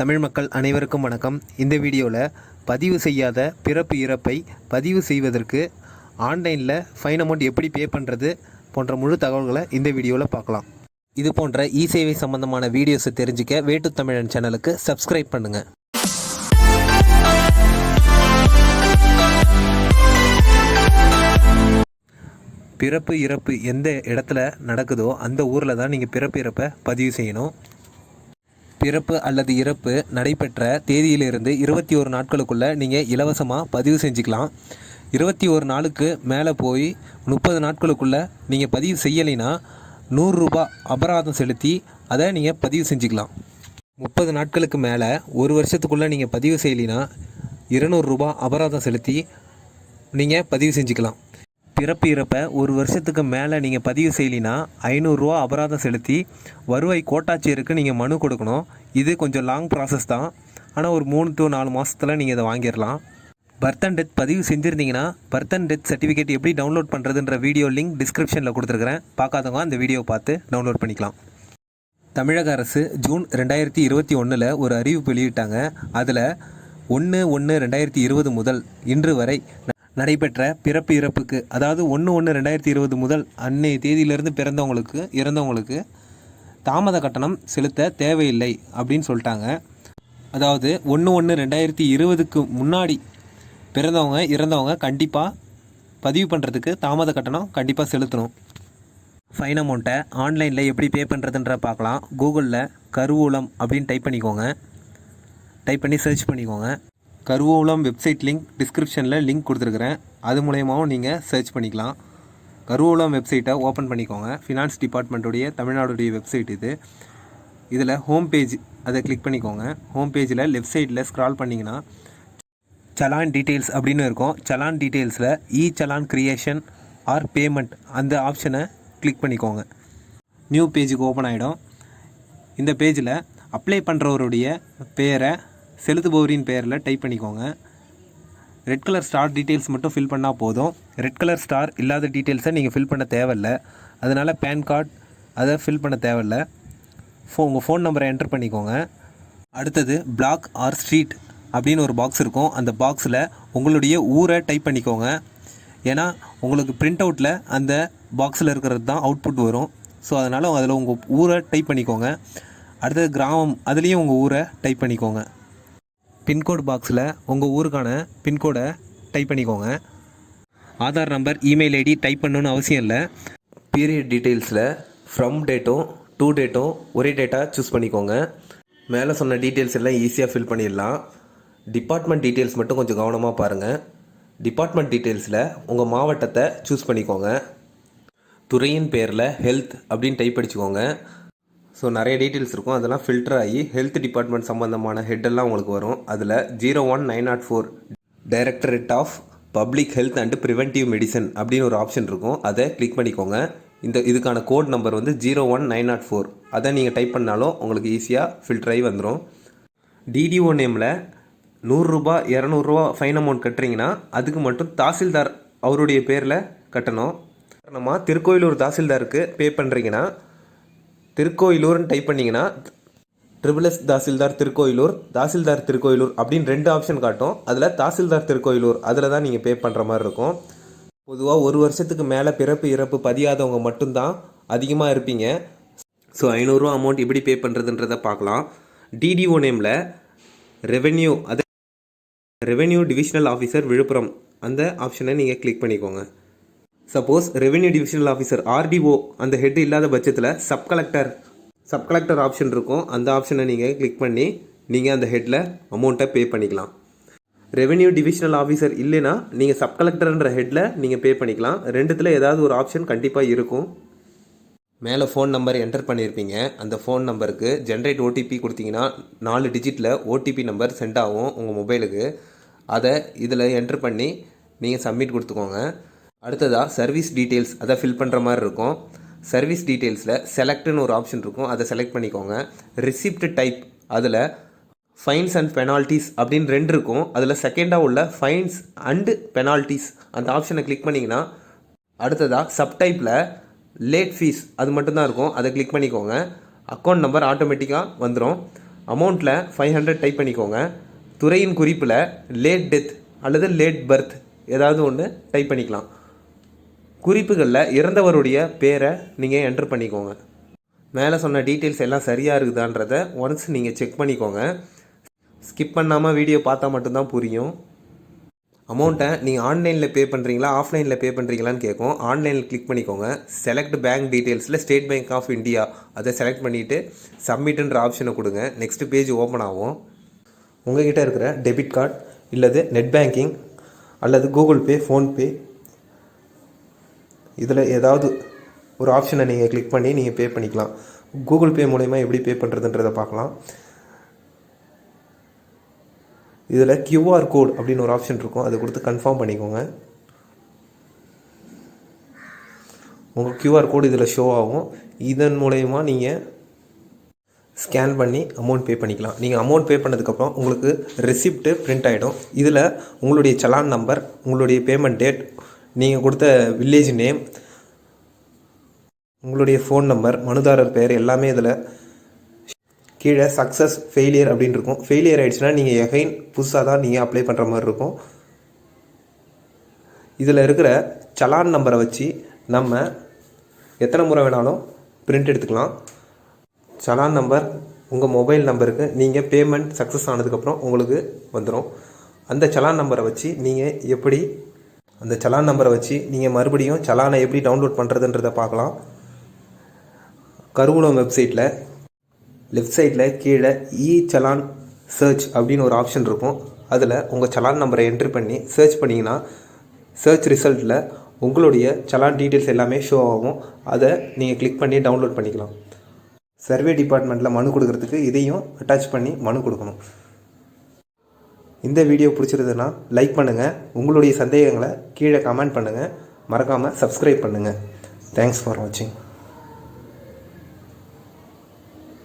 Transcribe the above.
தமிழ் மக்கள் அனைவருக்கும் வணக்கம். இந்த வீடியோவில் பதிவு செய்யாத பிறப்பு இறப்பை பதிவு செய்வதற்கு ஆன்லைனில் ஃபைன் அமௌண்ட் எப்படி பே பண்ணுறது போன்ற முழு தகவல்களை இந்த வீடியோவில் பார்க்கலாம். இது போன்ற இ சேவை சம்பந்தமான வீடியோஸை தெரிஞ்சுக்க வேட்டு தமிழன் சேனலுக்கு சப்ஸ்கிரைப் பண்ணுங்கள் பிறப்பு இறப்பு எந்த இடத்துல நடக்குதோ அந்த ஊரில் தான் நீங்கள் பிறப்பு இறப்பை பதிவு செய்யணும். பிறப்பு அல்லது இறப்பு நடைபெற்ற தேதியிலிருந்து இருபத்தி ஒரு நாட்களுக்குள்ளே நீங்கள் இலவசமாக பதிவு செஞ்சுக்கலாம். இருபத்தி ஒரு நாளுக்கு மேலே போய் முப்பது நாட்களுக்குள்ளே நீங்கள் பதிவு செய்யலைன்னா நூறுரூபா அபராதம் செலுத்தி அதை நீங்கள் பதிவு செஞ்சுக்கலாம். முப்பது நாட்களுக்கு மேலே ஒரு வருஷத்துக்குள்ளே நீங்கள் பதிவு செய்யலைன்னா இருநூறுபா அபராதம் செலுத்தி நீங்கள் பதிவு செஞ்சுக்கலாம். பிறப்பு இறப்பை ஒரு வருஷத்துக்கு மேலே நீங்கள் பதிவு செய்யலினா ஐநூறுரூவா அபராதம் செலுத்தி வருவாய் கோட்டாட்சியருக்கு நீங்கள் மனு கொடுக்கணும். இது கொஞ்சம் லாங் ப்ராசஸ் தான். ஆனால் ஒரு மூணு டு நாலு மாதத்தில் நீங்கள் இதை வாங்கிடலாம் பர்த் அண்ட் டெத் பதிவு செஞ்சுருந்தீங்கன்னா பர்த் அண்ட் டெத் சர்டிஃபிகேட் எப்படி டவுன்லோட் பண்ணுறதுன்ற வீடியோ லிங்க் டிஸ்கிரிப்ஷனில் கொடுத்துருக்குறேன். பார்க்காதவங்க அந்த வீடியோவை பார்த்து டவுன்லோட் பண்ணிக்கலாம். தமிழக அரசு ஜூன் ரெண்டாயிரத்தி இருபத்தி ஒன்றில் ஒரு அறிவிப்பு வெளியிட்டாங்க. அதில் ஒன்று ஒன்று ரெண்டாயிரத்தி இருபது முதல் இன்று வரை நடைபெற்ற பிறப்பு இறப்புக்கு அதாவது ஒன்று ஒன்று ரெண்டாயிரத்தி இருபது முதல் அன்னைய தேதியிலிருந்து பிறந்தவங்களுக்கு இறந்தவங்களுக்கு தாமத கட்டணம் செலுத்த தேவையில்லை அப்படின்னு சொல்லிட்டாங்க. அதாவது ஒன்று ஒன்று ரெண்டாயிரத்தி இருபதுக்கு முன்னாடி பிறந்தவங்க இறந்தவங்க கண்டிப்பாக பதிவு பண்ணுறதுக்கு தாமத கட்டணம் கண்டிப்பாக செலுத்தணும். ஃபைன் அமௌண்ட்டை ஆன்லைனில் எப்படி பே பண்ணுறதுன்ற பார்க்கலாம். கூகுளில் கருவூலம் அப்படின்னு டைப் பண்ணிக்கோங்க. டைப் பண்ணி சர்ச் பண்ணிக்கோங்க. கருவூலம் வெப்சைட் லிங்க் டிஸ்கிரிப்ஷனில் லிங்க் கொடுத்துருக்குறேன். அது மூலயமாவும் நீங்கள் சர்ச் பண்ணிக்கலாம். கருவூலம் வெப்சைட்டை ஓப்பன் பண்ணிக்கோங்க. ஃபினான்ஸ் டிபார்ட்மெண்ட்டுடைய தமிழ்நாடுடைய வெப்சைட் இது. இதில் ஹோம் பேஜ் அதை கிளிக் பண்ணிக்கோங்க. ஹோம் பேஜில் லெஃப்ட் சைடில் ஸ்க்ரால் பண்ணிங்கன்னா சலான் டீட்டெயில்ஸ் அப்படின்னு இருக்கும். Challan டீட்டெயில்ஸில் e challan creation or payment அந்த ஆப்ஷனை கிளிக் பண்ணிக்கோங்க. நியூ பேஜுக்கு ஓப்பன் ஆகிடும் இந்த பேஜில் அப்ளை பண்ணுறவருடைய பேரை செலுத்துபவரின் பெயரில் டைப் பண்ணிக்கோங்க. ரெட் கலர் ஸ்டார் டீட்டெயில்ஸ் மட்டும் ஃபில் பண்ணால் போதும். ரெட் கலர் ஸ்டார் இல்லாத டீட்டெயில்ஸை நீங்கள் ஃபில் பண்ண தேவையில்ல. அதனால் பேன் கார்டு அதை ஃபில் பண்ண தேவையில்ல. ஃபோ உங்கள் ஃபோன் நம்பரை என்டர் பண்ணிக்கோங்க. அடுத்தது பிளாக் ஆர் ஸ்ட்ரீட் அப்படின்னு ஒரு பாக்ஸ் இருக்கும். அந்த பாக்ஸில் உங்களுடைய ஊரை டைப் பண்ணிக்கோங்க. ஏன்னா உங்களுக்கு பிரிண்ட் அவுட்டில் அந்த பாக்ஸில் இருக்கிறது தான் அவுட்புட் வரும். ஸோ அதனால் அதில் உங்கள் ஊரை டைப் பண்ணிக்கோங்க. அடுத்தது கிராமம் அதுலேயும் உங்கள் ஊரை டைப் பண்ணிக்கோங்க. பின்கோடு பாக்ஸில் உங்கள் ஊருக்கான பின்கோடை டைப் பண்ணிக்கோங்க. Aadhaar number email ID type பண்ணணும்னு அவசியம் இல்லை. பீரியட் டீட்டெயில்ஸில் ஃப்ரம் டேட்டும் டூ டேட்டும் ஒரே டேட்டா சூஸ் பண்ணிக்கோங்க. மேலே சொன்ன டீட்டெயில்ஸ் எல்லாம் ஈஸியாக ஃபில் பண்ணிடலாம். டிபார்ட்மெண்ட் டீட்டெயில்ஸ் மட்டும் கொஞ்சம் கவனமாக பாருங்கள் டிபார்ட்மெண்ட் டீட்டெயில்ஸில் உங்கள் மாவட்டத்தை சூஸ் பண்ணிக்கோங்க. துறையின் பேரில் ஹெல்த் அப்படின்னு டைப் அடிச்சுக்கோங்க. ஸோ நிறைய டீட்டெயில்ஸ் இருக்கும். அதெல்லாம் ஃபில்டர் ஆகி ஹெல்த் டிபார்ட்மெண்ட் சம்மந்தமான ஹெட்டெல்லாம் உங்களுக்கு வரும். அதில் zero one nine nought four directorate of public health and preventive medicine அப்படின்னு ஒரு ஆப்ஷன் இருக்கும். அதை கிளிக் பண்ணிக்கோங்க. இந்த இதுக்கான கோட் நம்பர் வந்து zero one nine nought four அதை நீங்கள் டைப் பண்ணாலும் உங்களுக்கு ஈஸியாக ஃபில்டர் ஆகி வந்துடும் டிடிஓ நேமில் நூறுரூபா இரநூறுவா ஃபைன் அமௌண்ட் கட்டுறீங்கன்னா அதுக்கு மட்டும் தாசில்தார் அவருடைய பேரில் கட்டணும். நம்ம திருக்கோயிலூர் தாசில்தாருக்கு பே பண்ணுறீங்கன்னா திருக்கோயிலூர்னு டைப் பண்ணிங்கன்னா ட்ரிபிள் எஸ் தாசில்தார் திருக்கோயிலூர் தாசில்தார் திருக்கோயிலூர் அப்படின்னு ரெண்டு ஆப்ஷன் காட்டும். அதில் தாசில்தார் திருக்கோயிலூர் அதில் தான் நீங்கள் பே பண்ணுற மாதிரி இருக்கும். பொதுவாக ஒரு வருஷத்துக்கு மேலே பிறப்பு இறப்பு பதியாதவங்க மட்டும்தான் அதிகமாக இருப்பீங்க. ஸோ ஐநூறுரூவா அமௌண்ட் எப்படி பே பண்ணுறதுன்றதை பார்க்கலாம். டிடிஓ நேமில் ரெவென்யூ அது ரெவென்யூ டிவிஷனல் ஆஃபீஸர் விழுப்புரம். அந்த ஆப்ஷனை நீங்கள் கிளிக் பண்ணிக்கோங்க. Suppose revenue divisional officer RDO அந்த ஹெட் இல்லாத பட்சத்தில் sub collector sub collector option இருக்கும். அந்த ஆப்ஷனை நீங்கள் கிளிக் பண்ணி நீங்கள் அந்த ஹெட்டில் அமௌண்ட்டை பே பண்ணிக்கலாம். ரெவென்யூ டிவிஷனல் ஆஃபீஸர் இல்லைன்னா நீங்கள் சப் கலெக்டர்ன்ற ஹெட்டில் நீங்கள் பே பண்ணிக்கலாம். ரெண்டுத்தில் ஏதாவது ஒரு ஆப்ஷன் கண்டிப்பாக இருக்கும். மேலே ஃபோன் நம்பர் என்டர் பண்ணியிருப்பீங்க அந்த ஃபோன் நம்பருக்கு ஜென்ரேட் ஓடிபி கொடுத்தீங்கன்னா நாலு டிஜிட்டில் ஓடிபி நம்பர் சென்ட் ஆகும் உங்கள் மொபைலுக்கு அதை இதில் என்டர் பண்ணி நீங்கள் சப்மிட் கொடுத்துக்கோங்க. அடுத்ததாக சர்வீஸ் டீட்டெயில்ஸ் அதை ஃபில் பண்ணுற மாதிரி இருக்கும். சர்வீஸ் டீட்டெயில்ஸில் செலக்ட்னு ஒரு ஆப்ஷன் இருக்கும். அதை செலக்ட் பண்ணிக்கோங்க. ரிசிப்ட் டைப் அதில் ஃபைன்ஸ் அண்ட் பெனால்ட்டிஸ் அப்படின்னு ரெண்டு இருக்கும். அதில் செகண்டாக உள்ள ஃபைன்ஸ் அண்டு பெனால்ட்டிஸ் அந்த ஆப்ஷனை கிளிக் பண்ணிங்கன்னா அடுத்ததாக சப்டைப்பில் லேட் ஃபீஸ் அது மட்டும்தான் இருக்கும். அதை கிளிக் பண்ணிக்கோங்க. அக்கௌண்ட் நம்பர் ஆட்டோமேட்டிக்காக வந்துடும் அமௌண்ட்டில் ஃபைவ் ஹண்ட்ரட் டைப் பண்ணிக்கோங்க. துறையின் குறிப்பில் லேட் டெத் அல்லது லேட் பர்த் ஏதாவது ஒன்று டைப் பண்ணிக்கலாம். குறிப்புகளில் இறந்தவருடைய பேரை நீங்கள் என்ட்ரு பண்ணிக்கோங்க. மேலே சொன்ன டீட்டெயில்ஸ் எல்லாம் சரியாக இருக்குதான்றத ஒன்ஸ் நீங்கள் செக் பண்ணிக்கோங்க. ஸ்கிப் பண்ணாமல் வீடியோ பார்த்தா மட்டும்தான் புரியும். அமௌண்ட்டை நீங்கள் ஆன்லைனில் பே பண்ணுறீங்களா ஆஃப்லைனில் பே பண்ணுறீங்களான்னு கேட்கும். ஆன்லைனில் கிளிக் பண்ணிக்கோங்க. செலக்ட் பேங்க் டீட்டெயில்ஸில் ஸ்டேட் பேங்க் ஆஃப் இந்தியா அதை செலக்ட் பண்ணிவிட்டு சப்மிட்டுன்ற ஆப்ஷனை கொடுங்க. நெக்ஸ்ட் பேஜ் ஓப்பன் ஆகும். உங்ககிட்ட இருக்கிற டெபிட் கார்டு இல்லது நெட் பேங்கிங் அல்லது கூகுள் பே ஃபோன்பே இதில் ஏதாவது ஒரு ஆப்ஷனை நீங்கள் கிளிக் பண்ணி நீங்கள் பே பண்ணிக்கலாம். கூகுள் பே மூலயமா எப்படி பே பண்ணுறதுன்றதை பார்க்கலாம். இதில் கியூஆர் கோட் அப்படின்னு ஒரு ஆப்ஷன் இருக்கும். அதை கொடுத்து கன்ஃபார்ம் பண்ணிக்கோங்க. உங்கள் கியூஆர் கோடு இதில் ஷோ ஆகும். இதன் மூலயமா நீங்கள் ஸ்கேன் பண்ணி அமௌண்ட் பே பண்ணிக்கலாம். நீங்கள் அமௌண்ட் பே பண்ணதுக்கப்புறம் உங்களுக்கு ரெசிப்ட்டு பிரிண்ட் ஆகிடும் இதில் உங்களுடைய சலான் நம்பர் உங்களுடைய பேமெண்ட் டேட் நீங்கள் கொடுத்த வில்லேஜ் நேம் உங்களுடைய ஃபோன் நம்பர் மனுதாரர் பெயர் எல்லாமே இதில் கீழே சக்ஸஸ் ஃபெயிலியர் அப்படின்னு இருக்கும். ஃபெயிலியர் ஆகிடுச்சுன்னா நீங்கள் எகைன் புதுசாக தான் நீங்கள் அப்ளை பண்ணுற மாதிரி இருக்கும். இதில் இருக்கிற சலான் நம்பரை வச்சு நம்ம எத்தனை முறை வேணாலும் பிரிண்ட் எடுத்துக்கலாம். சலான் நம்பர் உங்கள் மொபைல் நம்பருக்கு நீங்கள் பேமெண்ட் சக்ஸஸ் ஆனதுக்கப்புறம் உங்களுக்கு வந்துடும் அந்த சலான் நம்பரை வச்சு நீங்கள் எப்படி அந்த சலான் நம்பரை வச்சு நீங்கள் மறுபடியும் சலானை எப்படி டவுன்லோட் பண்ணுறதுன்றதை பார்க்கலாம். கருவூலம் வெப்சைட்டில் லெஃப்ட் சைடில் கீழே இ சலான் சர்ச் அப்படின்னு ஒரு ஆப்ஷன் இருக்கும். அதில் உங்கள் சலான் நம்பரை என்ட்ரி பண்ணி சர்ச் பண்ணிங்கன்னா சர்ச் ரிசல்ட்டில் உங்களுடைய சலான் டீட்டெயில்ஸ் எல்லாமே ஷோ ஆகும். அதை நீங்கள் கிளிக் பண்ணி டவுன்லோட் பண்ணிக்கலாம். சர்வே டிபார்ட்மெண்ட்டில் மனு கொடுக்கறதுக்கு இதையும் அட்டாச் பண்ணி மனு கொடுக்கணும். இந்த வீடியோ பிடிச்சிருந்ததுன்னா லைக் பண்ணுங்கள் உங்களுடைய சந்தேகங்களை கீழே கமெண்ட் பண்ணுங்கள் மறக்காமல் சப்ஸ்கிரைப் பண்ணுங்கள் தேங்க்ஸ் ஃபார் வாட்சிங்